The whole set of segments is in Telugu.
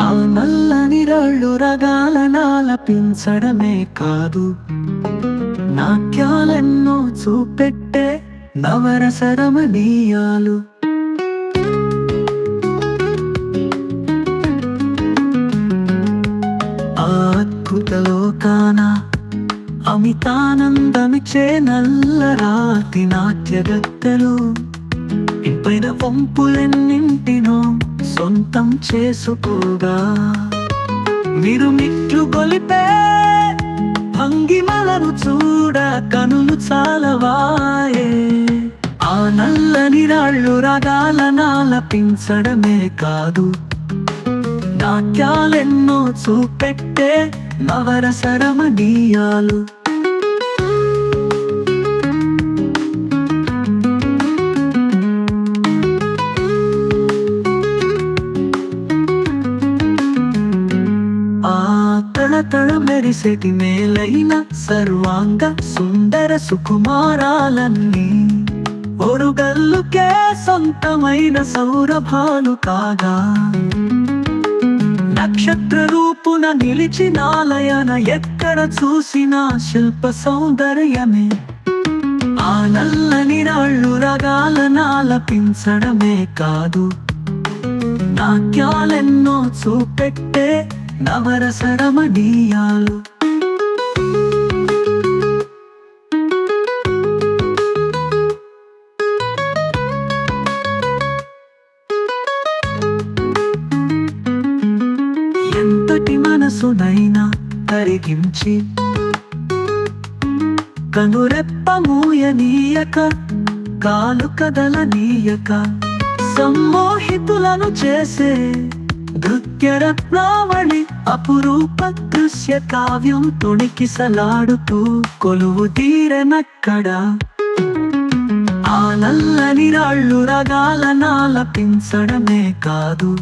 ఆ నల్లని రాళ్ళు రగాల నాలపించడమే కాదు. నాక్యాలన్నో చూపెట్టే నవరసరమనీయాలు అద్భుత లోకాన నల్ల రాతి నాట్యగత్తెలు. వంపులెన్నింటినో సొంతం చేసుకోగా. మీరు మిట్లు గొలిపే భంగిమలను చూడ కనులు చాలవాయే. ఆ నల్లని రాళ్ళు రగాల నాలపించడమే కాదు. నాట్యాలెన్నో చూపెట్టే నవరసరమణీయాలు తళతళ మెరిసెటి మేలైన సర్వాంగ సుందర సుకుమారాలన్నీ. ఒరుగల్లుకే సొంతమైన సౌరభాలు కాగా. నక్షత్ర రూపున నిలిచినాలయన ఎక్కడ చూసినా శిల్ప సౌందర్యమే. ఆ నల్లని రాళ్ళు రగాల నాలపించడమే కాదు. నాట్యాలెన్నో చూపెట్టే నవరసరమణీయాలు ఎంతటి మనసునైనా కరిగించి కనురెప్ప మూయనీయక కాలు కదలనీయక సమ్మోహితులను చేసే నృత్యరత్నావళి అపురూప దృశ్య కావ్యం తొణికిసలాడుతూ కొలువు తీరనక్కడ. ఆ నల్లని రాళ్ళు రగాల నాలపించడమే కాదు.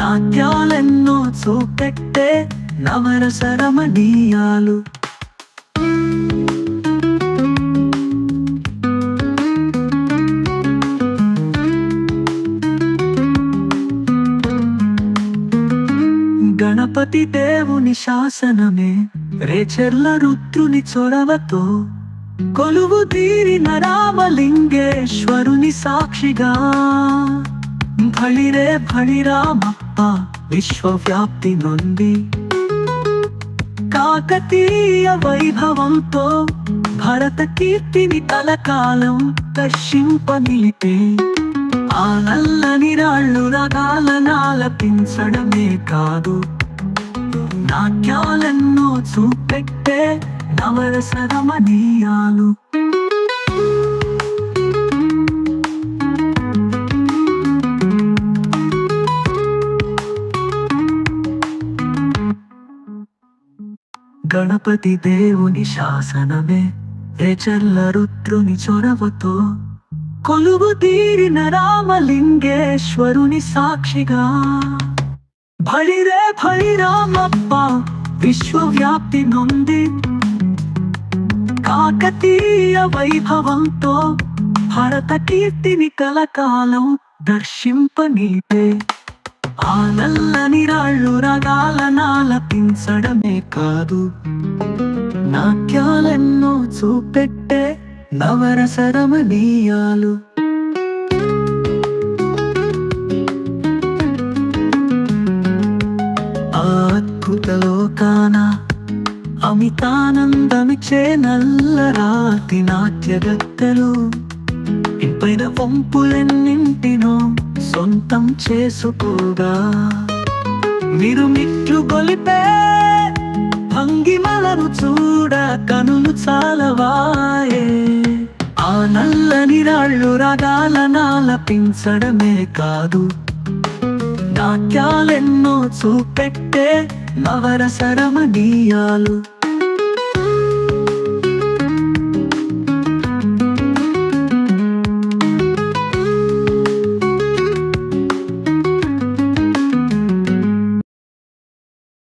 నాట్యాలెన్నో చూపెట్టే నవరసరమణీయాలు గణపతి దేవుని శాసనమే. రేచెర్ల రుద్రుని చొరవతో కొలువు తీరిన రామలింగేశ్వరుని సాక్షిగా. భళిరే భళిరామప్ప విశ్వవ్యాప్తి నుండి కాకతీయ వైభవంతో భరత కీర్తిని కలకాలం దర్శింప నిలిపే ఆ నల్లని రాళ్ళు రగాల నాలపించడమే కాదు నాట్యాలెన్నో చూపెట్టే నవరసరమణీయాలు. గణపతి దేవుని శాసనమే రేచర్ల రుద్రుని చొరవతో కొలువు తీరిన రామలింగేశ్వరుని సాక్షిగా. భళిరే భళి విశ్వవ్యాప్తి నుండి కాకతీయ వైభవంతో భరత కీర్తిని కలకాలం దర్శింపనీతే ఆ నల్లని రాళ్ళు రగాల పించడమే కాదు నాట్యాలెన్నో చూపెట్టే నవరసరమణీయాలు అద్భుత లోకాన అమితానందమిచ్చే నల్లరాతి నాట్యగత్తలు. ఇంపైన పంపులెన్నింటినో సొంతం చేసుకోగా. మీరు మిట్లు గొలిపే భంగిమలను చూడ కనులు చాలవాయే. ఆ నల్లని రాళ్ళు రగాల నాలపించడమే కాదు. నాట్యాలెన్నో చూపెట్టే నవరసరమణీయాలు